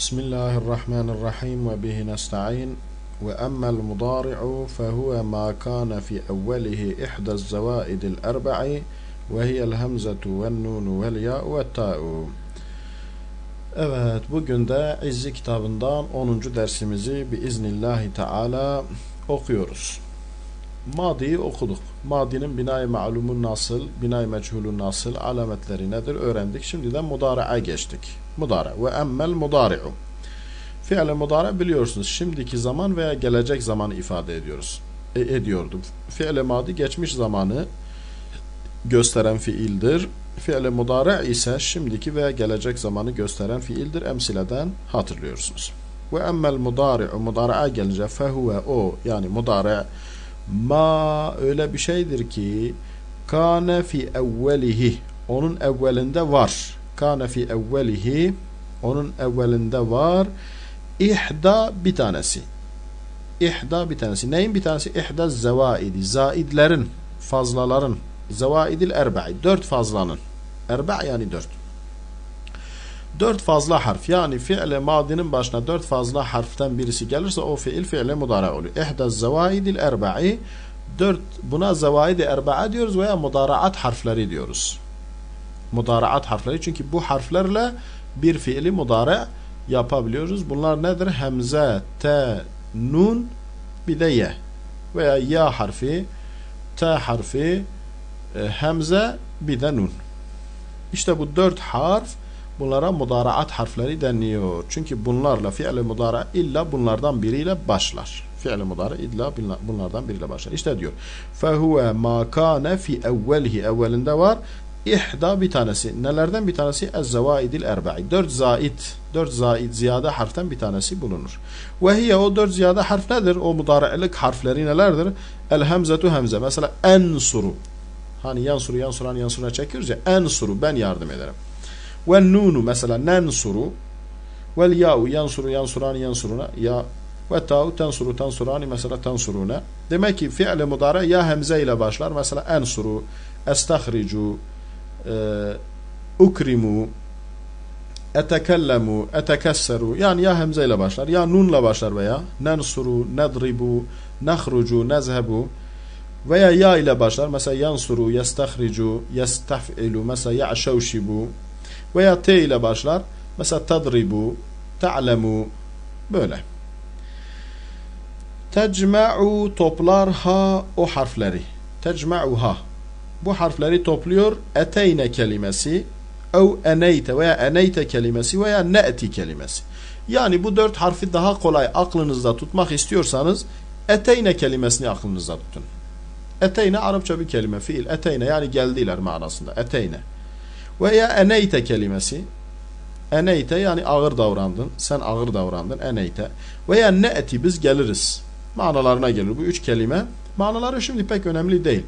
Bismillahirrahmanirrahim ve bihi nesta'in ve emmel mudari'u fehuve ma kana fi evvelihi ihda zevaidil erba'i ve hiyel hemzetu vel nunu vel ya'u ve ta'u Evet bugün de İzzi kitabından 10. dersimizi biiznillahi teala okuyoruz. Madi'yi okuduk. Madi'nin binay malumun nasıl, binay meçhulun nasıl, alametleri nedir öğrendik. Şimdi de mudari'a geçtik. Mudari ve emmel mudari'u. Fi'le mudari biliyorsunuz şimdiki zaman veya gelecek zamanı ifade ediyoruz. E, ediyordu. Fi'le madi geçmiş zamanı gösteren fiildir. Fi'le mudari ise şimdiki veya gelecek zamanı gösteren fiildir. Emsileden hatırlıyorsunuz. Ve emmel mudari'u mudari'a gelince fehuve o yani mudari' ma öyle bir şeydir ki kâne fi evvelihi onun evvelinde var. Kâne fi evvelihi onun evvelinde var. İhda bir tanesi. İhda bir tanesi. Neyin bir tanesi? İhda zevaidi. Zaidlerin, fazlaların. Zevaidil erba'i. Dört fazlanın. Erba' yani dört. Dört fazla harf. Yani fi'le madinin başına dört fazla harften birisi gelirse o fiil fi'le mudara oluyor. İhda zevaidil erba'i. Dört, buna zevaidi erba'a diyoruz veya mudaraat harfleri diyoruz. Mudaraat harfleri. Çünkü bu harflerle bir fiili mudara yapabiliyoruz. Bunlar nedir? Hemze, te, nun, bir de ye. Veya ya harfi, te harfi, e, hemze, bir de nun. İşte bu dört harf bunlara mudaraat harfleri deniyor. Çünkü bunlarla fi'li mudara illa bunlardan biriyle başlar. Fi'li mudara illa bunlardan biriyle başlar. İşte diyor. Fehuve ma kâne fi evvelihi evvelinde var. İhda bir tanesi. Nelerden bir tanesi? Ez-zevaidil. Dört zaid. Dört zaid ziyade harften bir tanesi bulunur. Ve hiye o dört ziyade harf nedir? O mudare'lik harfleri nelerdir? El hemzetu hemze. Mesela ensuru. Hani yansuru yansuran yansuruna çekiyoruz ya. Ensuru ben yardım ederim. Nensuru. Vel ya'u yansuru yansuran yansuruna. Ya ve ta'u tensuru tensurani mesela tensuruna. Demek ki fi'li mudare ya hemze ile başlar. Mesela ensuru, estahricu, ukrimu, etekellemu, etekesseru. Yani ya hemze ile başlar ya nunla başlar veya nensuru, nedribu, nahrucu, nezhebu veya ya ile başlar. Mesela yansuru, yestahricu, yestaf'ilu, mesela ya'şevşibu veya t ile başlar. Mesela tadribu, ta'lemu böyle. Tecma'u toplar ha o harfleri. Tecma'uha. Bu harfleri topluyor. Eteyne kelimesi ev eneyte veya eneyte kelimesi veya ne'ti kelimesi. Yani bu dört harfi daha kolay aklınızda tutmak istiyorsanız eteyne kelimesini aklınızda tutun. Eteyne Arapça bir kelime, fiil. Eteyne yani geldiler manasında. Eteyne. Veya eneyte kelimesi. Eneyte yani ağır davrandın. Sen ağır davrandın. Eneyte. Veya ne'ti biz geliriz. Manalarına gelir. Bu üç kelime. Manaları şimdi pek önemli değil.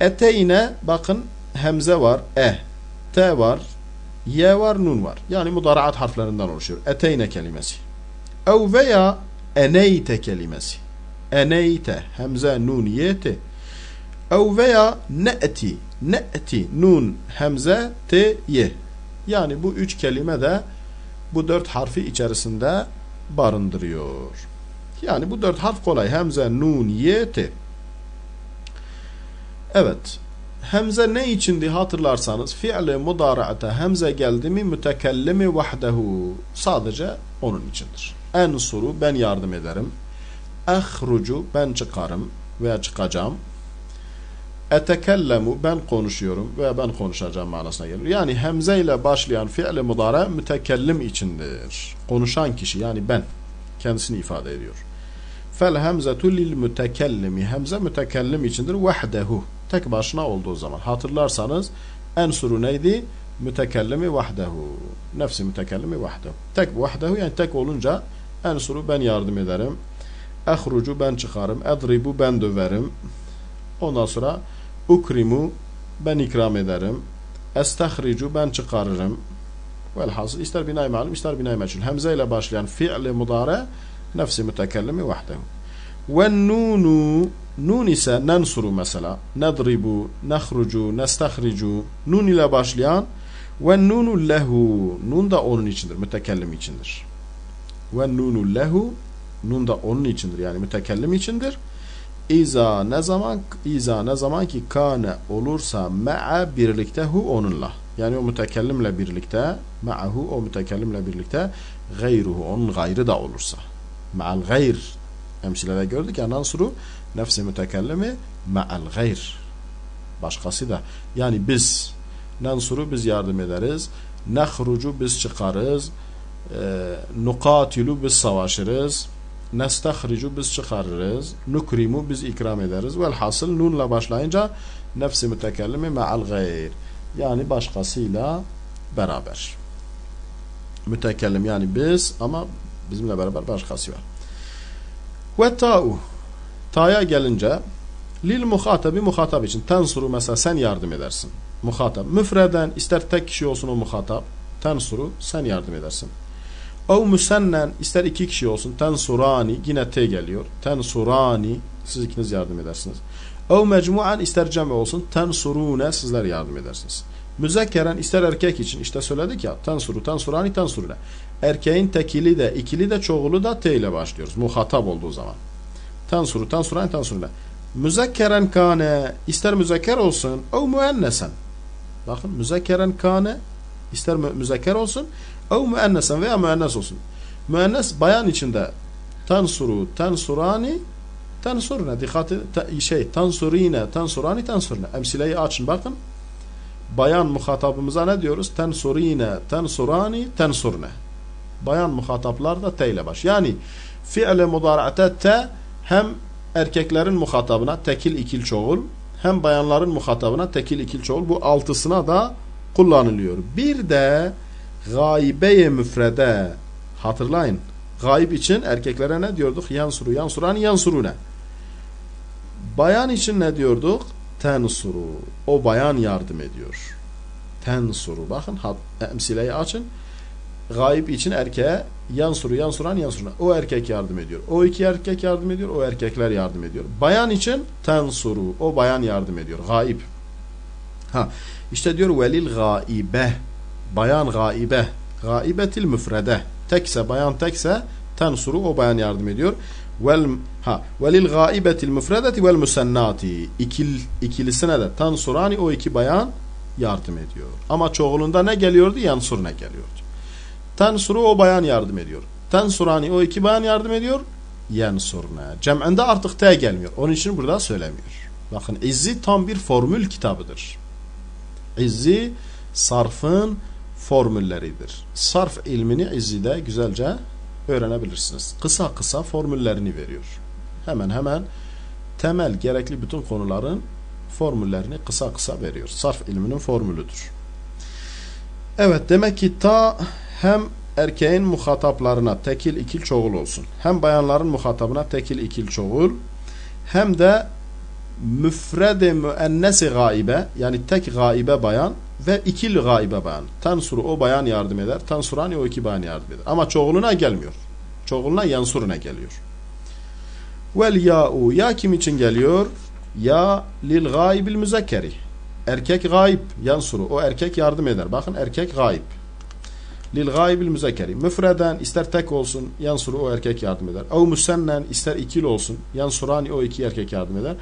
Eteyne bakın hemze var. E. T var. Y var. Nun var. Yani mudaraat harflerinden oluşuyor. Eteyne kelimesi. Ev veya eneyte kelimesi. Eneyte. Hemze, nun, yete. Ev veya ne'ti. Ne'ti. Nun, hemze, te, ye. Yani bu üç kelime de bu dört harfi içerisinde barındırıyor. Yani bu dört harf kolay. Hemze, nun, ye, te. Evet. Hemze ne içindi hatırlarsanız fi'li mudara'ata hemze geldi mi mütekellimi vahdehu. Sadece onun içindir. Ensuru ben yardım ederim. Ehrucu ben çıkarım veya çıkacağım. Etekellemu ben konuşuyorum veya ben konuşacağım manasına gelir. Yani hemze ile başlayan fi'li mudara mütekellim içindir. Konuşan kişi yani ben kendisini ifade ediyor. Fel hemzetu lil mütekellimi. Hemze mütekellim içindir. Vahdehu. Tek başına olduğu zaman. Hatırlarsanız ensuru neydi? Mütekellimi vahdehu. Nefsi mütekellimi vahdehu. Tek vahdehu yani tek olunca ensuru ben yardım ederim. Ehrucu ben çıkarım. Edribu ben döverim. Ondan sonra ukrimu ben ikram ederim. Estahricu ben çıkarırım. Velhasıl ister binay malum ister binay meçhul. Hemze ile başlayan fi'li mudare nefsi mütekellimi vahdehu. Ve nunu nun ise nensuru mesela. Nedribu, nehrucu, nestahricu. Nun ile başlayan Ve nunu lehu. Nun da onun içindir. Mütekellim içindir. Ve nunu lehu. Nun da onun içindir. Yani mütekellim içindir. İza ne zaman iza ne zaman ki kane olursa ma'a birlikte hu onunla. Yani o mütekellimle birlikte ma'ahu o mütekellimle birlikte gayruhu onun gayrı da olursa. Ma'al gayr emsilede gördük ya nansuru nefsi mütekellimi ma'al gayr. Başkası da. Yani biz nansuru biz yardım ederiz. Nehrucu biz çıkarız. E, nukatilu biz savaşırız nestahricu biz çıkarırız. Nukrimu biz ikram ederiz. Velhasıl nunla başlayınca nefsi mütekellimi me'al gayr. Yani başkasıyla beraber. Mütekellim yani biz ama bizimle beraber başkası var. Ve ta'u. Ta'ya gelince lil muhatabi muhatap için tensuru mesela sen yardım edersin. Muhatap. Müfreden ister tek kişi olsun o muhatap. Tensuru sen yardım edersin. Ev müsennen ister iki kişi olsun tensurani yine T geliyor. Tensurani siz ikiniz yardım edersiniz. Ev mecmuan ister cem olsun tensurune sizler yardım edersiniz. Müzekkeren ister erkek için işte söyledik ya tensuru tensurani tensurune. Erkeğin tekili de ikili de çoğulu da T ile başlıyoruz. Muhatap olduğu zaman. Tensuru tensurani tensurune. Müzekkeren kane ister müzekker olsun ev müennesen. Bakın müzekkeren kane ister müzekker olsun ev müennesen veya müennes olsun. Müennes bayan içinde tansuru, tansurani, tansurne. Dikkat şey, tansurine, tansurani, tansurne. Emsileyi açın bakın. Bayan muhatabımıza ne diyoruz? Tansurine, tansurani, tansurne. Bayan muhataplar da te ile baş. Yani fiile mudara'ate te hem erkeklerin muhatabına tekil ikil çoğul hem bayanların muhatabına tekil ikil çoğul bu altısına da kullanılıyor. Bir de gaibeye müfrede hatırlayın. Gaib için erkeklere ne diyorduk? Yansuru, yansuran, yansurune. Bayan için ne diyorduk? Tensuru. O bayan yardım ediyor. Tensuru. Bakın emsileyi açın. Gaib için erkeğe yansuru, yansuran, yansuruna. O erkek yardım ediyor. O iki erkek yardım ediyor. O erkekler yardım ediyor. Bayan için tensuru. O bayan yardım ediyor. Gaib. Ha, işte diyor velil gaibe bayan gaibe, gaibetil müfrede. Tekse bayan tekse tensuru o bayan yardım ediyor. Vel ha velil gaibetil müfredeti vel musennati. İkil ikilisine de tansurani o iki bayan yardım ediyor. Ama çoğulunda ne geliyordu? Yansur ne geliyordu? Tensuru o bayan yardım ediyor. Tensurani o iki bayan yardım ediyor. Yansurne. Cem'inde artık T gelmiyor. Onun için burada söylemiyor. Bakın İzzi tam bir formül kitabıdır. İzzi sarfın formülleridir. Sarf ilmini İzzi'de güzelce öğrenebilirsiniz. Kısa kısa formüllerini veriyor. Hemen hemen temel gerekli bütün konuların formüllerini kısa kısa veriyor. Sarf ilminin formülüdür. Evet demek ki ta hem erkeğin muhataplarına tekil ikil çoğul olsun. Hem bayanların muhatabına tekil ikil çoğul hem de müfrede müennesi gaibe yani tek gaibe bayan ve ikil gaibe bayan. Tansuru o bayan yardım eder. Tansurani o iki bayan yardım eder. Ama çoğuluna gelmiyor. Çoğuluna yansuruna geliyor. Vel ya'u ya kim için geliyor? Ya lil gaibil müzekkeri. Erkek gaib yansuru. O erkek yardım eder. Bakın erkek gaib. Lil gaibil müzekkeri. Müfreden ister tek olsun yansuru o erkek yardım eder. Ev müsennen ister ikil olsun yansurani o iki erkek yardım eder.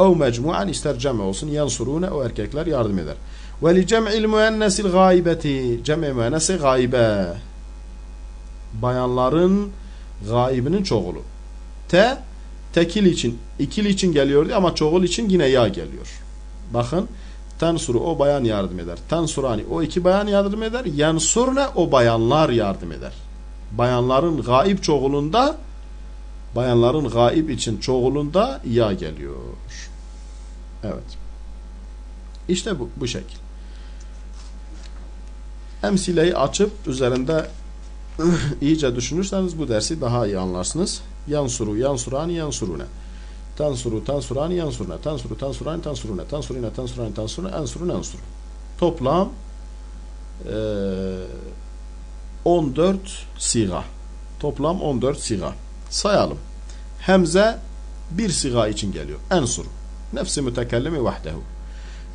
Ev mecmuan ister cem olsun yansurune o erkekler yardım eder. Ve li cem'il müennesil gaibeti. Cem'i müennesi gaibe. Bayanların gaibinin çoğulu. Te tekil için, ikil için geliyordu ama çoğul için yine ya geliyor. Bakın Tensuru o bayan yardım eder. Tensurani o iki bayan yardım eder. Yansurne o bayanlar yardım eder. Bayanların gaib çoğulunda bayanların gaib için çoğulunda ya geliyor. Evet. İşte bu, bu şekil. Emsileyi açıp üzerinde iyice düşünürseniz bu dersi daha iyi anlarsınız. Yansuru, yansurani, yansurune. Tansuru, tansurani, yansurune. Tansuru, tansurani, tansurune. Tansurine, tansurani, tansurune. Ensuru, ensuru. Toplam e, 14 siga. Toplam 14 siga. Sayalım. Hemze bir siga için geliyor. Ensuru. Nefsi mütekellimi vahdehu.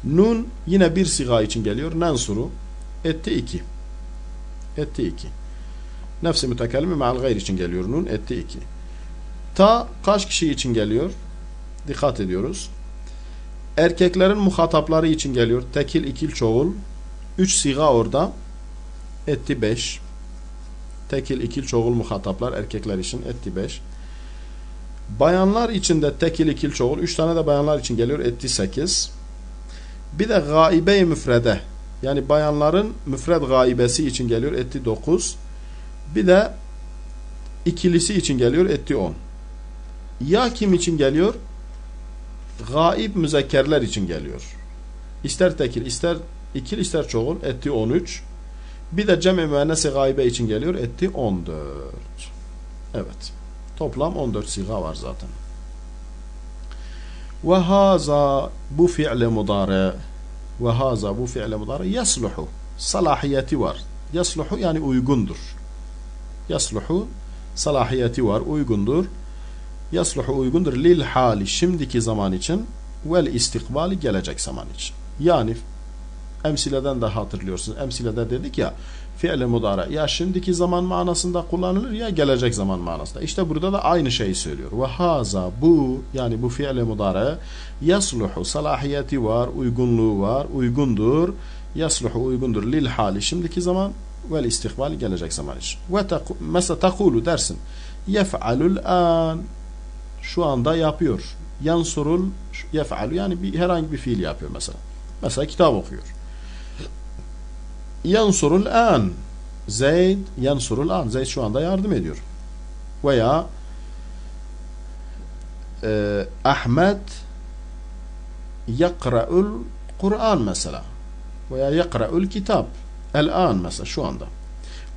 Nun yine bir siga için geliyor. Nensuru. Etti iki. Etti iki. Nefsi mütekellimi ma'al gayr için geliyor nun. Etti iki. Ta kaç kişi için geliyor? Dikkat ediyoruz. Erkeklerin muhatapları için geliyor. Tekil, ikil, çoğul. Üç siga orada. Etti beş. Tekil, ikil, çoğul muhataplar erkekler için etti beş. Bayanlar için de tekil, ikil, çoğul. Üç tane de bayanlar için geliyor. Etti sekiz. Bir de gaibe-i müfrede. Yani bayanların müfred gaibesi için geliyor. Etti dokuz. Bir de ikilisi için geliyor. Etti on. Ya kim için geliyor? Gaib müzekkerler için geliyor. İster tekil, ister ikil, ister çoğul. Etti 13. Bir de cem-i müennesi gaibe için geliyor. Etti 14. Evet. Toplam 14 siga var zaten. Ve haza bu fi'le mudare ve haza bu fi'le mudare yasluhu. Salahiyeti var. Yasluhu yani uygundur. Yasluhu salahiyeti var, uygundur. Yasluhu uygundur lil hali şimdiki zaman için vel istikbali gelecek zaman için. Yani emsileden de hatırlıyorsunuz. Emsilede dedik ya fi'le mudara ya şimdiki zaman manasında kullanılır ya gelecek zaman manasında. İşte burada da aynı şeyi söylüyor. Ve haza bu yani bu fi'le mudara yasluhu salahiyeti var, uygunluğu var, uygundur. Yasluhu uygundur lil hali şimdiki zaman vel istikbali gelecek zaman için. Ve mesela takulu dersin yef'alul an şu anda yapıyor. Yansurul yef'alu yani bir, herhangi bir fiil yapıyor mesela. Mesela kitap okuyor. Yansurul an Zeyd yansurul an Zeyd şu anda yardım ediyor. Veya e, Ahmet yakra'ul Kur'an mesela. Veya yakra'ul kitap. El an mesela şu anda.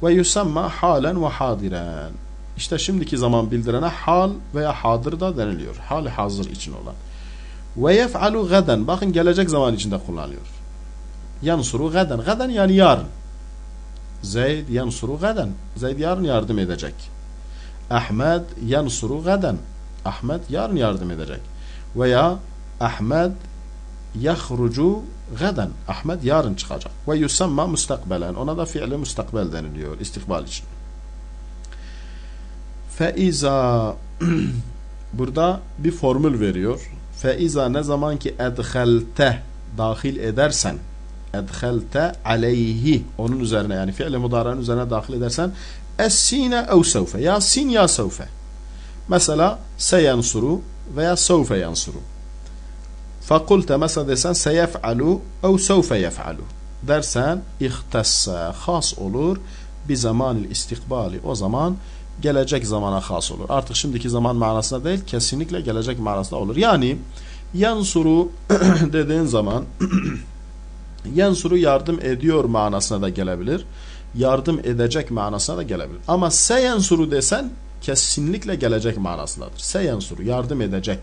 Ve yusamma halen ve hadiren. İşte şimdiki zaman bildirene hal veya hadır da deniliyor. Hal hazır için olan. Ve yef'alu gaden. Bakın gelecek zaman içinde kullanılıyor. Yansuru gaden. Gaden yani yarın. Zeyd yansuru gaden. Zeyd yarın yardım edecek. Ahmet yansuru gaden. Ahmet yarın yardım edecek. Veya Ahmet yahrucu gaden. Ahmet yarın çıkacak. Ve yusamma mustakbelen. Ona da fiili mustakbel deniliyor. istikbal için. Feiza burada bir formül veriyor. Feiza ne zaman ki edhelte dahil edersen edhelte aleyhi. Onun üzerine yani fiil mudaranın üzerine dahil edersen es-sine ev sevfe. Ya sin ya sevfe. Mesela seyansuru veya sevfe yansuru. Fakulte mesela desen seyef'alu ev sevfe yef'alu. Dersen ihtessa has olur. Bir zamanil istikbali. O zaman gelecek zamana has olur. Artık şimdiki zaman manasında değil, kesinlikle gelecek manasında olur. Yani yansuru dediğin zaman yansuru yardım ediyor manasına da gelebilir. Yardım edecek manasına da gelebilir. Ama seyansuru desen kesinlikle gelecek manasındadır. Seyansuru yardım edecek.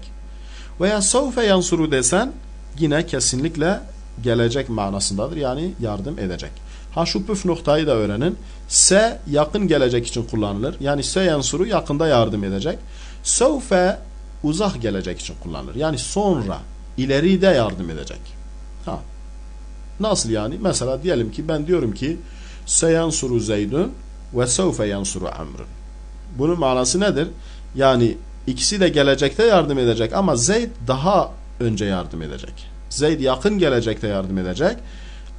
Veya savfe yansuru desen yine kesinlikle gelecek manasındadır. Yani yardım edecek. Ha şu püf noktayı da öğrenin. Se yakın gelecek için kullanılır. Yani se yansuru yakında yardım edecek. Sevfe uzak gelecek için kullanılır. Yani sonra, ileride yardım edecek. Ha. Nasıl yani? Mesela diyelim ki ben diyorum ki se yansuru zeydun ve sevfe yansuru amrun. Bunun manası nedir? Yani ikisi de gelecekte yardım edecek ama Zeyd daha önce yardım edecek. Zeyd yakın gelecekte yardım edecek.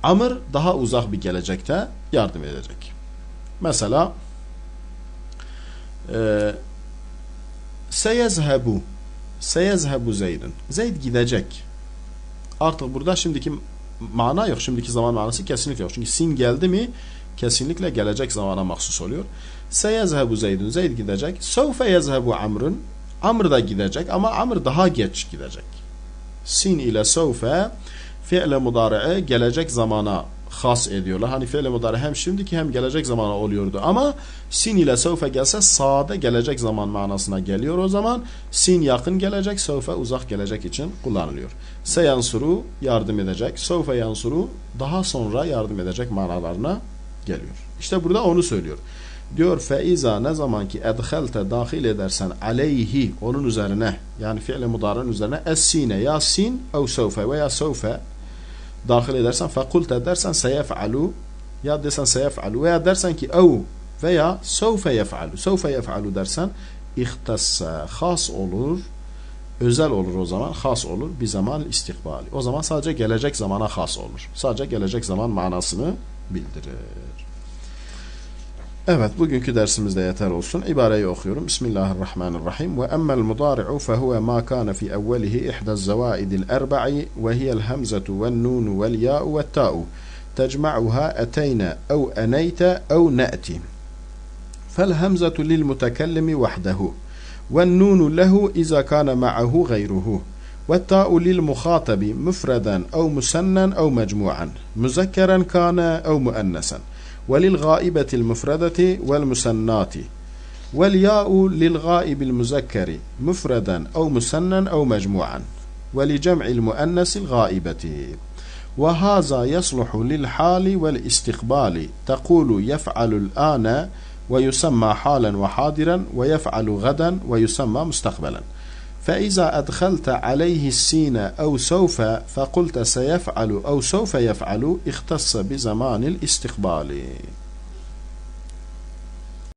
Amr daha uzak bir gelecekte yardım edecek. Mesela e, seyezhebu seyezhebu Zeyd'in Zeyd gidecek. Artık burada şimdiki mana yok. Şimdiki zaman manası kesinlikle yok. Çünkü sin geldi mi kesinlikle gelecek zamana mahsus oluyor. Seyezhebu Zeyd'in Zeyd gidecek. Sevfe yezhebu Amr'ın Amr da gidecek ama Amr daha geç gidecek. Sin ile sevfe fi'le mudari'e gelecek zamana has ediyorlar. Hani fi'le mudari hem şimdiki hem gelecek zamana oluyordu. Ama sin ile sevfe gelse sade gelecek zaman manasına geliyor o zaman. Sin yakın gelecek, sevfe uzak gelecek için kullanılıyor. Se yansuru yardım edecek. Sevfe yansuru daha sonra yardım edecek manalarına geliyor. İşte burada onu söylüyor. Diyor feiza ne zaman ki edhelte dahil edersen aleyhi onun üzerine yani fiil mudarın üzerine es-sine ya sin ev sevfe veya sevfe dahil edersen fekulte dersen seyef'alu ya desen seyef'alu veya dersen ki ev veya sevfe yef'alu. Sevfe yef'alu dersen ihtassa has olur. Özel olur o zaman. Has olur. Bir zaman istikbali. O zaman sadece gelecek zamana has olur. Sadece gelecek zaman manasını bildirir. Evet bugünkü dersimizde yeter olsun. İbareyi okuyorum. Bismillahirrahmanirrahim. Ve emmel mudari'u fehuve ma kana fi evvelihi ihda zevaidil erba'i ve hiyel hemzetu vel nunu vel ya'u ve ta'u. تجمعها أتينا أو أنيت أو نأتي فالهمزة للمتكلم وحده والنون له إذا كان معه غيره والتاء للمخاطب مفردا أو مسنا أو مجموعا مذكرا كان أو مؤنثا وللغائبة المفردة والمسنات. والياء للغائب المذكر مفردا أو مسنا أو مجموعا. ولجمع المؤنث الغائبة. وهذا يصلح للحال والاستقبال. تقول يفعل الآن ويسمى حالا وحاضرا ويفعل غدا ويسمى مستقبلا. فإذا أدخلت عليه السين أو سوف فقلت سيفعل أو سوف يفعل اختص بزمان الاستقبال.